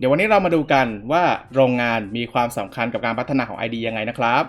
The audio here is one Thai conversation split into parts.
เดี๋ยววันนี้เรามาดูกันว่าโรงงานมีความสำคัญกับการพัฒนาของ ID ยังไงนะครับ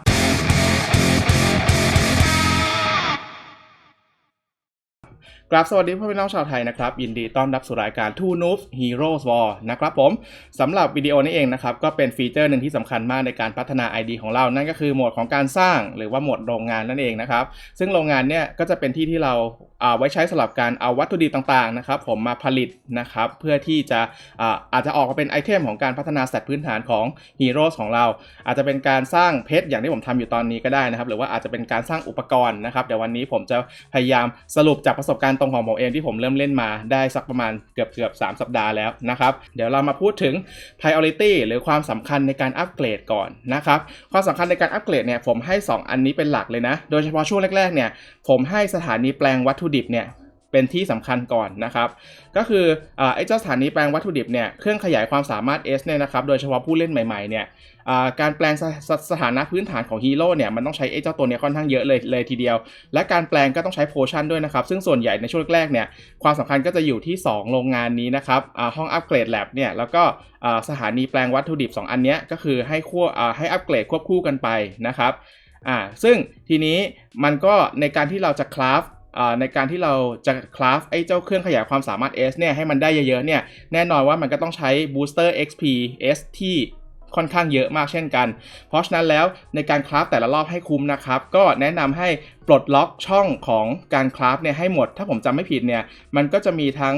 กราบสวัสดีพ่อพี่น้องชาวไทยนะครับ ยินดีต้อนรับสู่รายการ Two Noobs Heroes War นะครับผมสำหรับวิดีโอนี้เองนะครับ ก็เป็นฟีเจอร์หนึ่งที่สำคัญมากในการพัฒนา ID ของเรา นั่นก็คือโหมดของการสร้างหรือว่าโหมดโรงงานนั่นเองนะครับ ซึ่งโรงงานเนี่ยก็จะเป็นที่ที่เราเอา ไว้ใช้สำหรับการเอาวัตถุดิบต่างๆนะครับผมมาผลิตนะครับเพื่อที่จะอาอาจจะออกมาเป็นไอเทมของการพัฒนาสเตตพื้นฐานของฮีโร่ของเรา อาจจะเป็นการสร้างเพชรอย่างที่ผมทำอยู่ตอนนี้ก็ได้นะครับ หรือว่าอาจจะเป็นการสร้างอุปกรณ์นะครับเดี๋ยววันนี้ผมจะพยายามสรุปจากประสบการณ์ตรงของผมเองที่ผมเริ่มเล่นมาได้สักประมาณเกือบเกือบ3สัปดาห์แล้วนะครับ เดี๋ยวเรามาพูดถึง priority หรือความสำคัญในการอัปเกรดก่อนนะครับความสำคัญในการอัปเกรดเนี่ยผมให้ 2 อันนี้เป็นหลักเลยนะ โดยเฉพาะช่วงแรกๆเนี่ยผมให้สถานีแปลงวัตถุดิบเนี่ยเป็นที่สำคัญก่อนนะครับ ก็คือไอ้เจ้าสถานีแปลงวัตถุดิบเนี่ยเครื่องขยายความสามารถ S เนี่ยนะครับ โดยเฉพาะผู้เล่นใหม่ๆเนี่ยการแปลงสสสถานะพื้นฐานของฮีโร่เนี่ยมันต้องใช้ไอ้เจ้าตัวเนี้ยค่อนข้างเยอะเลยเลยทีเดียว และการแปลงก็ต้องใช้โพชั่นด้วยนะครับ ซึ่งส่วนใหญ่ในช่วงแรกๆเนี่ยความสำคัญก็จะอยู่ที่ 2 โรงงานนี้นะครับห้องอัปเกรดแลบเนี่ยแล้วก็สถานีแปลงวัตถุดิบ 2 อันเนี้ยก็คือให้ควบให้อัปเกรดควบคู่กันไปนะครับอ่าซึ่งทีนี้มันก็ในการที่เราจะคราฟ ในการที่เราจะคราฟไอ้เจ้าเครื่องขยายความสามารถ S เนี่ยให้มันได้เยอะๆเนี่ยแน่นอนว่ามันก็ต้องใช้บูสเตอร์ XP S ที่ ค่อนข้างเยอะมากเช่นกัน เพราะฉะนั้นแล้วในการคราฟแต่ละรอบให้คุ้มนะครับ ก็แนะนำให้ปลดล็อกช่องของการคราฟเนี่ยให้หมด ถ้าผมจำไม่ผิดเนี่ย มันก็จะมีทั้ง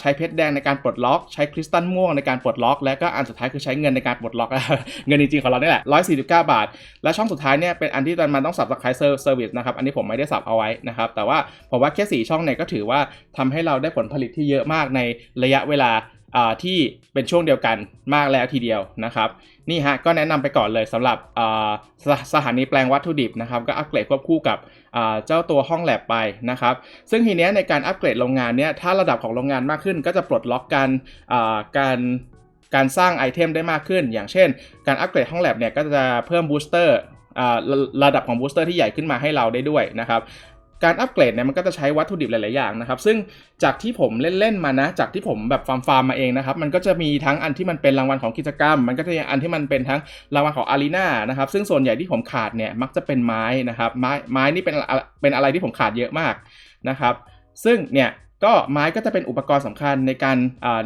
ใช้เพชรแดงในการปลดล็อก ใช้คริสตัลม่วงในการปลดล็อก และก็อันสุดท้ายคือใช้เงินในการปลดล็อกเงินจริงๆของเราเนี่ยแหละ 149 บาท และช่องสุดท้ายเนี่ยเป็นอันที่มันต้องสับสไครเซอร์เซอร์วิสนะครับ อันนี้ผมไม่ได้สับเอาไว้นะครับ แต่ว่าผมว่าแค่ 4 ช่องเนี่ยก็ถือว่าทำให้เราได้ผลผลิตที่เยอะมากในระยะเวลา ที่เป็นช่วงเดียวกันมากแล้วทีเดียวนะครับนี่ฮะก็แนะนำไปก่อนเลยสำหรับสสถานีแปลงวัตถุดิบนะครับก็อัปเกรดควบคู่กับเจ้าตัวห้องแลบไปนะครับซึ่งทีเนี้ยในการอัปเกรดโรงงานเนี้ยถ้าระดับของโรงงานมากขึ้น ก็จะปลดล็อกการการการสร้างไอเทมได้มากขึ้น อย่างเช่น การอัปเกรดห้องแลบเนี่ยก็จะเพิ่มบูสเตอร์ระดับของบูสเตอร์ที่ใหญ่ขึ้นมาให้เราได้ด้วยนะครับ การอัปเกรดเนี่ยมันก็จะใช้วัตถุดิบหลาย ๆ อย่างนะครับ ซึ่งจากที่ผมเล่น ๆ มานะ จากที่ผมแบบฟาร์มฟาร์มมาเองนะครับ มันก็จะมีทั้งอันที่มันเป็นรางวัลของกิจกรรม มันก็จะมีอันที่มันเป็นทั้งรางวัลของอารีนานะครับ ซึ่งส่วนใหญ่ที่ผมขาดเนี่ยมักจะเป็นไม้นะครับ ไม้ไม้นี่เป็นเป็นอะไรที่ผมขาดเยอะมากนะครับ ซึ่งเนี่ยก็ไม้ก็จะเป็นอุปกรณ์สำคัญในการ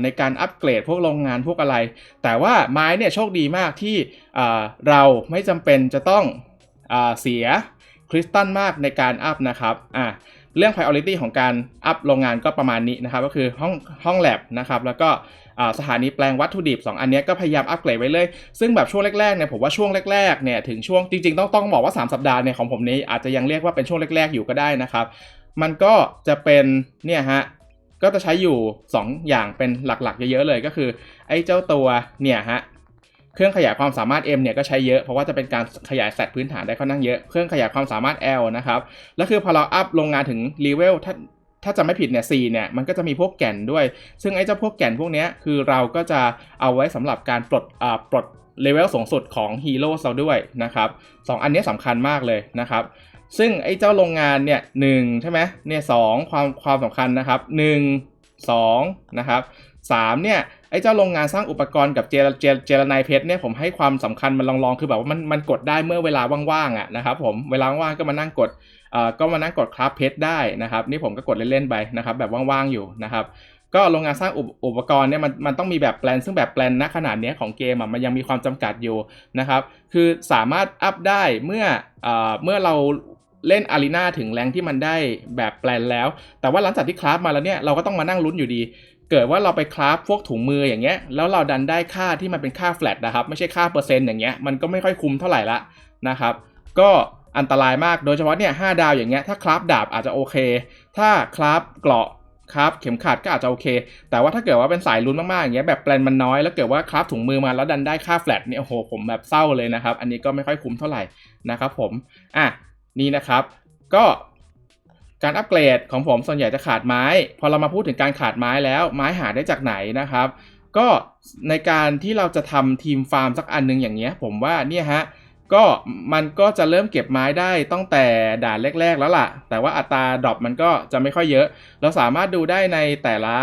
ในการอัปเกรดพวกโรงงานพวกอะไร แต่ว่าไม้เนี่ยโชคดีมากที่เราไม่จำเป็นจะต้องอเสีย คริสตัลมากในการอัพนะครับอะเรื่อง priority ของการอัพโรงงานก็ประมาณนี้นะครับก็คือห้องห้องแลบนะครับแล้วก็สถานีแปลงวัตถุดิบ 2 อันนี้ก็พยายามอัปเกรดไว้เลย ซึ่งแบบช่วงแรกๆเนี่ยผมว่าช่วงแรกๆเนี่ยถึงช่วงจริงๆต้องต้องบอกว่า 3 สัปดาห์เนี่ยของผมนี้อาจจะยังเรียกว่าเป็นช่วงแรกๆอยู่ก็ได้นะครับ มันก็จะเป็นเนี่ยฮะก็จะใช้อยู่ 2 อย่างเป็นหลักๆ เยอะๆเลยก็คือ ไอ้เจ้าตัวเนี่ยฮะ เครื่องขยายความสามารถ M เนี่ยก็ใช้เยอะเพราะว่าจะเป็นการขยายแซตพื้นฐานได้ค่อนข้างเยอะ เครื่องขยายความสามารถ L นะครับ แล้วคือพอเราอัพโรงงานถึงเลเวลถ้าถ้าจะไม่ผิดเนี่ย4เนี่ย มันก็จะมีพวกแก่นด้วย ซึ่งไอ้เจ้าพวกแก่นพวกเนี้ยคือเราก็จะเอาไว้สำหรับการปลดอ่าปลดเลเวลสูงสุดของฮีโร่เราด้วยนะครับสองอันนี้สำคัญมากเลยนะครับซึ่งไอ้เจ้าโรงงานเนี่ยหนึ่งใช่ไหมเนี่ยสองความความสำคัญนะครับหนึ่ง สองนะครับสามเนี่ยไอ้เจ้าโรงงานสร้างอุปกรณ์กับเจลเจลเจลไนเพชรเนี่ยผมให้ความสำคัญมันลองๆคือแบบว่ามันมันกดได้เมื่อเวลาว่างๆอะนะครับผมเวลาว่างๆก็มานั่งกดเอ่อก็มานั่งกดคราฟเพชรได้นะครับนี่ผมก็กดเล่นๆไปนะครับแบบว่างๆอยู่นะครับก็โรงงานสร้างอุปอุปกรณ์เนี่ยมันมันต้องมีแบบแปลนซึ่งแบบแปลนณขนาดเนี้ยของเกมอะมันยังมีความจำกัดอยู่นะครับคือสามารถอัพได้เมื่อเอ่อเมื่อเรา เล่นอารีนาถึงแรงที่มันได้แบบแปลนแล้ว แต่ว่าหลังจากที่คราฟมาแล้วเนี่ยเราก็ต้องมานั่งลุ้นอยู่ดี เกิดว่าเราไปคราฟพวกถุงมืออย่างเงี้ย แล้วเราดันได้ค่าที่มันเป็นค่าแฟลตนะครับ ไม่ใช่ค่าเปอร์เซ็นต์อย่างเงี้ย มันก็ไม่ค่อยคุ้มเท่าไหร่ละนะครับ ก็อันตรายมาก โดยเฉพาะเนี่ยห้าดาวอย่างเงี้ย ถ้าคราฟดาบอาจจะโอเค ถ้าคราฟเกราะคราฟเข็มขัดก็อาจจะโอเค แต่ว่าถ้าเกิดว่าเป็นสายลุ้นมากๆอย่างเงี้ยแบบแปลนมันน้อยแล้วเกิดว่าคราฟถุงมือมาแล้วดันได้ค่าแฟลตเนี่ยโอ้โหผมแบบเศร้าเลยนะครับ อันนี้ก็ไม่ค่อยคุ้มเท่าไหร่นะครับผมอะ นี่นะครับ ก็การอัปเกรดของผมส่วนใหญ่จะขาดไม้ พอเรามาพูดถึงการขาดไม้แล้วไม้หาได้จากไหนนะครับ ก็ในการที่เราจะทำทีมฟาร์มสักอันหนึงอย่างเงี้ย ผมว่าเนี่ยฮะก็มันก็จะเริ่มเก็บไม้ได้ตั้งแต่ด่านแรก ๆ แล้วล่ะ แต่ว่าอัตราดรอปมันก็จะไม่ค่อยเยอะ เราสามารถดูได้ในแต่ละ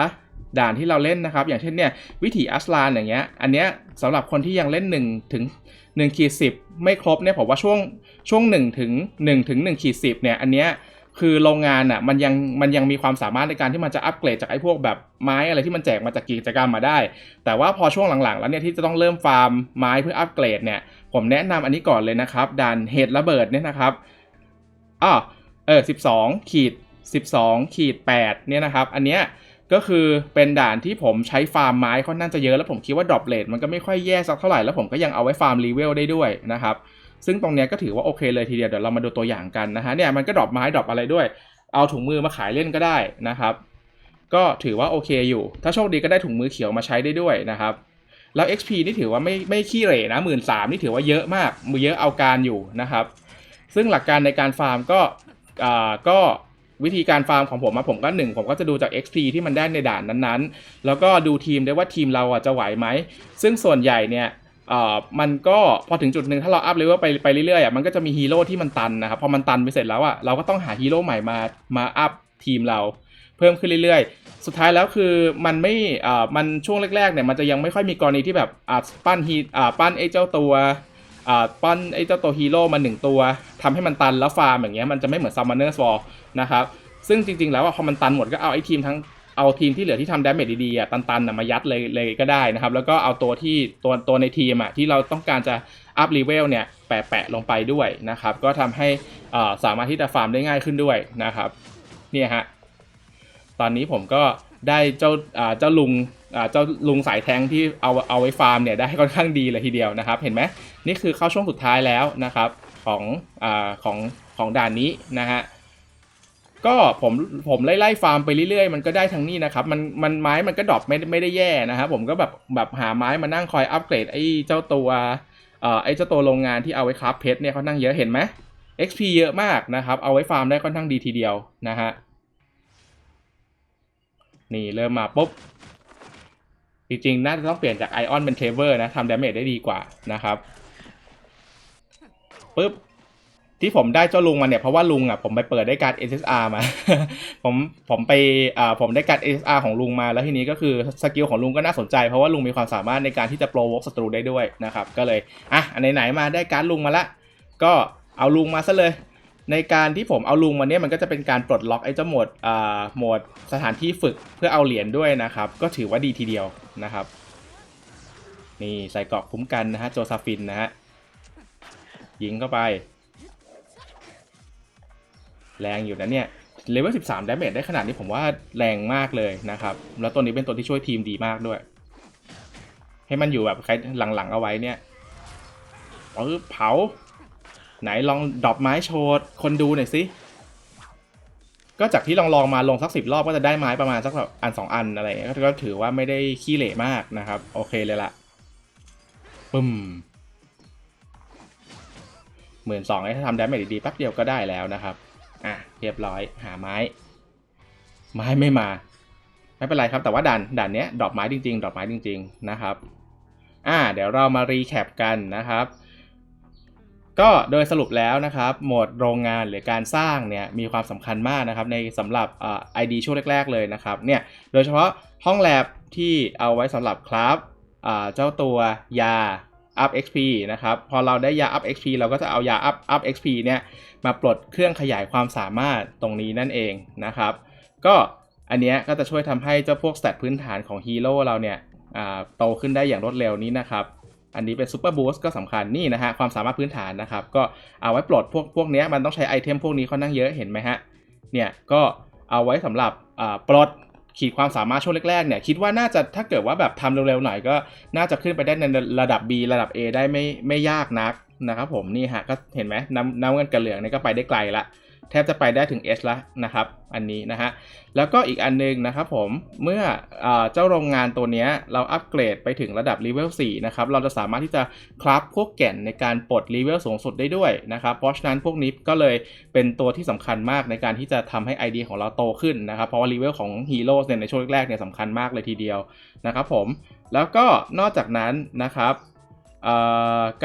ด่านที่เราเล่นนะครับ อย่างเช่นเนี่ยวิถีอัสลานอย่างเงี้ย อันเนี้ย สำหรับคนที่ยังเล่น 1 ถึง1ขีด10ไม่ครบเนี่ยผมว่าช่วงช่วง1ถึง1ถึง1ขีด10เนี่ยอันเนี้ยคือโรงงานอะมันยังมันยังมีความสามารถในการที่มันจะอัปเกรดจากไอ้พวกแบบไม้อะไรที่มันแจกมาจากกิจกรรมมาได้ แต่ว่าพอช่วงหลังๆ แล้วเนี่ยที่จะต้องเริ่มฟาร์มไม้เพื่ออัปเกรดเนี่ยผมแนะนำอันนี้ก่อนเลยนะครับด่านเหตุระเบิดเนี่ยนะครับอ้อเออ12ขีด12ขีด8เนี่ยนะครับ อันเนี้ย ก็คือเป็นด่านที่ผมใช้ฟาร์มไม้ค่อนข้างจะเยอะแล้วผมคิดว่าดรอปเลทมันก็ไม่ค่อยแย่สักเท่าไหร่แล้วผมก็ยังเอาไว้ฟาร์มรีเวลได้ด้วยนะครับซึ่งตรงเนี้ยก็ถือว่าโอเคเลยทีเดียวเดี๋ยวเรามาดูตัวอย่างกันนะฮะเนี่ยมันก็ดรอปไม้ดรอปอะไรด้วย เอาถุงมือมาขายเล่นก็ได้นะครับ ก็ถือว่าโอเคอยู่ ถ้าโชคดีก็ได้ถุงมือเขียวมาใช้ได้ด้วยนะครับแล้ว XP นี่ถือว่าไม่ไม่ขี้เหร่นะหมื่นสามนี่ถือว่าเยอะมากมือเยอะเอาการอยู่นะครับ ซึ่งหลักการในการฟาร์มก็อ่าก็ วิธีการฟาร์มของผมอะผมก็หนึ่งผมก็จะดูจาก XP ที่มันได้ในด่านนั้นๆ แล้วก็ดูทีมได้ว่าทีมเราอะจะไหวไหม ซึ่งส่วนใหญ่เนี่ยเอ่อมันก็พอถึงจุดหนึ่งถ้าเราอัพเลเวลไปไปเรื่อยๆอะมันก็จะมีฮีโร่ที่มันตันนะครับพอมันตันไปเสร็จแล้วอะเราก็ต้องหาฮีโร่ใหม่มามาอัพทีมเราเพิ่มขึ้นเรื่อยๆ สุดท้ายแล้วคือมันไม่อ่ามันช่วงแรกๆเนี่ยมันจะยังไม่ค่อยมีกรณีที่แบบอ่าปั้นฮีอ่าปั้นไอ้เจ้าตัว ปั้นไอ้เจ้าตัวฮีโร่มาหนึ่งตัวทำให้มันตันแล้วฟาร์มอย่างเงี้ยมันจะไม่เหมือน Summoner's War นะครับซึ่งจริงๆ แล้วพอมันตันหมดก็เอาไอ้ทีมทั้งเอาทีมที่เหลือที่ทำดาเมจดีๆอะตันๆน่ะมายัดเลยเลยก็ได้นะครับ แล้วก็เอาตัวที่ตัวตัวในทีมอะที่เราต้องการจะอัพเลเวลเนี่ยแปะๆลงไปด้วยนะครับ ก็ทำให้สามารถที่จะฟาร์มได้ง่ายขึ้นด้วยนะครับ เนี่ยฮะ ตอนนี้ผมก็ได้เจ้าเจ้าลุง เจ้าลุงสายแทงที่เอาเอาไว้ฟาร์มเนี่ยได้ค่อนข้างดีเลยทีเดียวนะครับ เห็นไหมนี่คือเข้าช่วงสุดท้ายแล้วนะครับของอของของด่านนี้นะฮะก็ผมผมไล่ไล่ฟาร์มไปเรื่อยๆ มันก็ได้ทั้งนี้นะครับ มันมันไม้มันก็ดรอปไม่ไม่ได้แย่นะครับผมก็แบบแบบหาไม้มานั่งคอยอัปเกรดไอ้เจ้าตัวเอ่อไอ้เจ้าตัวโรงงานที่เอาไว้คราฟเพชรเนี่ยค่อนข้างเยอะเห็นไหม XP เยอะมากนะครับ เอาไว้ฟาร์มได้ค่อนข้างดีทีเดียวนะฮะนี่เริ่มมาปุ๊บ จริงๆ น่าจะต้องเปลี่ยนจากไอออนเป็นเทเวอร์นะทำดาเมจได้ดีกว่านะครับปุ๊บที่ผมได้เจ้าลุงมาเนี่ยเพราะว่าลุงอะผมไปเปิดได้การ SSR มา ผมผมไปอ่าผมได้การ SSR ของลุงมาแล้วทีนี้ก็คือสกิลของลุงก็น่าสนใจ เพราะว่าลุงมีความสามารถในการที่จะโปรวกศัตรูได้ด้วยนะครับ ก็เลยอะไหนๆมาได้การลุงมาละ ก็เอาลุงมาซะเลย ในการที่ผมเอาลุงมาเนี่ยมันก็จะเป็นการปลดล็อกไอ้เจ้าหมดอ่าหมดสถานที่ฝึกเพื่อเอาเหรียญด้วยนะครับ ก็ถือว่าดีทีเดียวนะครับ นี่ใส่เกราะคุ้มกันนะฮะโจซาฟินนะฮะยิงเข้าไป แรงอยู่นะเนี่ยเลเวล13ดาเมจได้ขนาดนี้ผมว่าแรงมากเลยนะครับ แล้วตัวนี้เป็นตัวที่ช่วยทีมดีมากด้วย ให้มันอยู่แบบใครหลังๆเอาไว้เนี่ยปื๊บเผา ไหนลองดรอปไม้โชว์คนดูหน่อยสิก็จากที่ลองลองมาลงสักสิบรอบก็จะได้ไม้ประมาณสักแบบอันสองอันอะไรเงี้ยก็ถือว่าไม่ได้ขี้เหร่มากนะครับ โอเคเลยละปึ้มหมื่นสองถ้าทำได้ไม่ดีๆแป๊บเดียวก็ได้แล้วนะครับ อะเรียบร้อยหาไม้ ไม้ไม่มา ไม่เป็นไรครับแต่ว่าด่านด่านเนี้ยดรอปไม้จริงๆดรอปไม้จริง ๆ นะครับ อ่า เดี๋ยวเรามารีแคปกันนะครับ ก็โดยสรุปแล้วนะครับโหมดโรงงานหรือการสร้างเนี่ยมีความสำคัญมากนะครับในสำหรับไอ่า ID ช่วงแรก ๆ เลยนะครับเนี่ยโดยเฉพาะห้องแลบที่เอาไว้สำหรับคราฟอ่าเจ้าตัวยา up XP นะครับ พอเราได้ยา up XP เราก็จะเอายา up up XP เนี่ยมาปลดเครื่องขยายความสามารถตรงนี้นั่นเองนะครับ ก็อันเนี้ยก็จะช่วยทำให้เจ้าพวกสเตตพื้นฐานของฮีโร่เราเนี่ยโตขึ้นได้อย่างรวดเร็วนี้นะครับ อันนี้เป็นซูเปอร์บูสก็สำคัญนี่นะฮะความสามารถพื้นฐานนะครับ ก็เอาไว้ปลดพวกพวกนี้มันต้องใช้ไอเทมพวกนี้ค่อนข้างเยอะเห็นไหมฮะเนี่ยก็เอาไว้สำหรับปลดขีดความสามารถช่วงแรกๆเนี่ยคิดว่าน่าจะถ้าเกิดว่าแบบทำเร็วๆหน่อยก็น่าจะขึ้นไปได้ในระดับ B ระดับ A ได้ไม่ไม่ยากนักนะครับผมนี่ฮะก็เห็นไหมน้ำน้ำเงินกับเหลืองนี่ก็ไปได้ไกลละ แทบจะไปได้ถึง S แล้วนะครับ อันนี้นะฮะ แล้วก็อีกอันนึงนะครับผม เมื่อเอเจ้าโรงงานตัวนี้เราอัปเกรดไปถึงระดับ Level 4 นะครับ เราจะสามารถที่จะคราฟพวกแก่นในการปลด Level สูงสุดได้ด้วยนะครับ เพราะฉะนั้นพวกนี้ก็เลยเป็นตัวที่สำคัญมากในการที่จะทำให้ ID ของเราโตขึ้นนะครับ เพราะว่า Level ของ Hero เนี่ยในช่วงแรกๆเนี่ยสำคัญมากเลยทีเดียวนะครับผม แล้วก็นอกจากนั้นนะครับ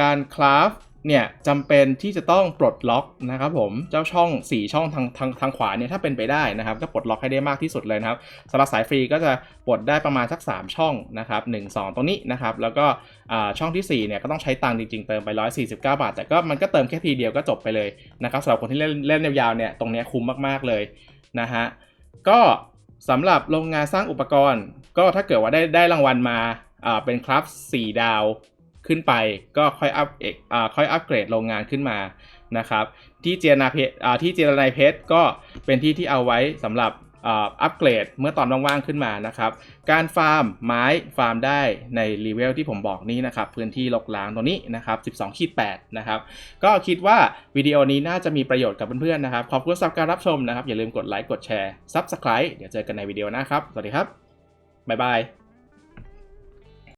การคราฟ เนี่ยจำเป็นที่จะต้องปลดล็อกนะครับผมเจ้าช่อง 4 ช่องทางทางทางขวาเนี่ยถ้าเป็นไปได้นะครับก็ปลดล็อกให้ได้มากที่สุดเลยนะครับสำหรับสายฟรีก็จะปลดได้ประมาณสัก 3 ช่องนะครับ1 2 ตรงนี้นะครับแล้วก็ช่องทีสี่4เนี่ยก็ต้องใช้ตังค์จริงๆเติมไป 149 บาท แต่ก็มันก็เติมแค่ทีเดียวก็จบไปเลยนะครับสำหรับคนที่เล่นเล่นยาวๆเนี่ยตรงนี้คุ้มมากๆเลยนะฮะก็สำหรับโรงงานสร้างอุปกรณ์ ก็ถ้าเกิดว่าได้ได้รางวัลมาเป็นครับ4ดาว ขึ้นไปก็ค่อยอัพเอกอ่าค่อยอัปเกรดโรงงานขึ้นมานะครับที่เจรนาเพชรอ่าที่เจรนายเพชรก็เป็นที่ที่เอาไว้สำหรับอ่าอัปเกรดเมื่อตอนว่างๆขึ้นมานะครับ การฟาร์มไม้ฟาร์มได้ในรีเวลที่ผมบอกนี้นะครับ พื้นที่ลกล้างตรงนี้นะครับ 12ขีด8นะครับ ก็คิดว่าวิดีโอนี้น่าจะมีประโยชน์กับเพื่อนๆนะครับ ขอบคุณสำหรับการรับชมนะครับ อย่าลืมกดไลค์กดแชร์ Subscribe เดี๋ยวเจอกันในวิดีโอหน้าครับ สวัสดีครับ บ๊ายบาย